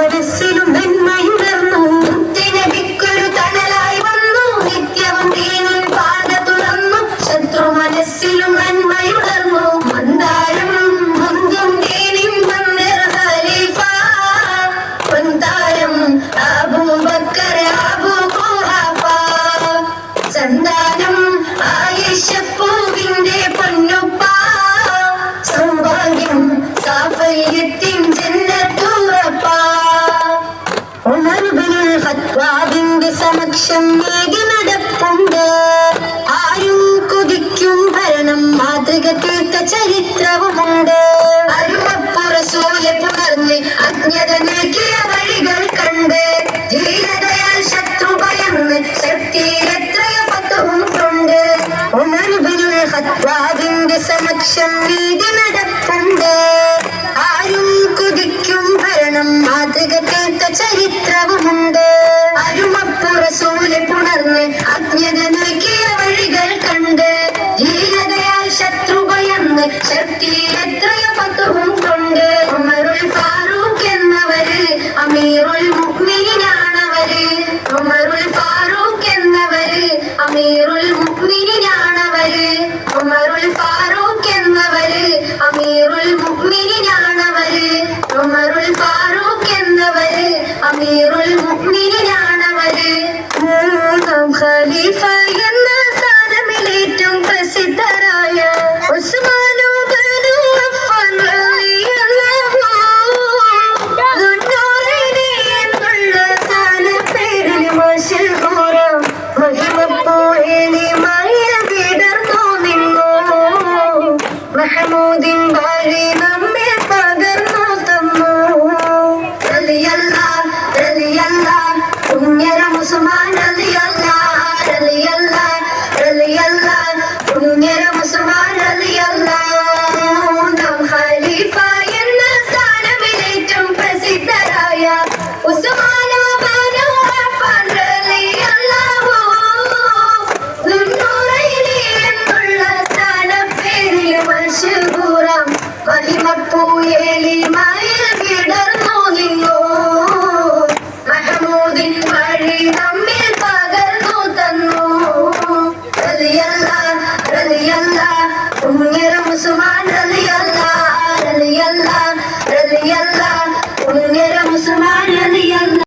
Medicine സമക്ഷം നീതി നടപ്പുണ്ട്. ആരും കൊതിക്കും ഭരണം മാതൃക തീർത്ത ചരിത്രവുമുണ്ട്. അരുമപ്പുറസൂലെ പുണർന്ന് അജ്ഞത നീക്കിയ വഴികൾ കണ്ട്. ധീരതയാൽ ശത്രു ഭയന്ന് പത്തവും കൊണ്ട് ഉണർവിനുൾ സമക്ഷം അമീറുൽ മുഅ്മിനീനാണവര് ഉമറുൽ ഫാറൂഖ് എന്നവര്. അമീറുൽ മുഅ്മിനീനാണവര്. ഉമറുൽ ഫാറൂഖ് എന്നവര്. അമീറുൽ മുഅ്മിനീനാണവര് ഉമറുൽ ഫാറൂഖ് എന്നവര്. അമീറുൽ മുഅ്മിനീനാണവര് മൂന്നാം ഖലീഫ മഹമൂദിൻ വാഴി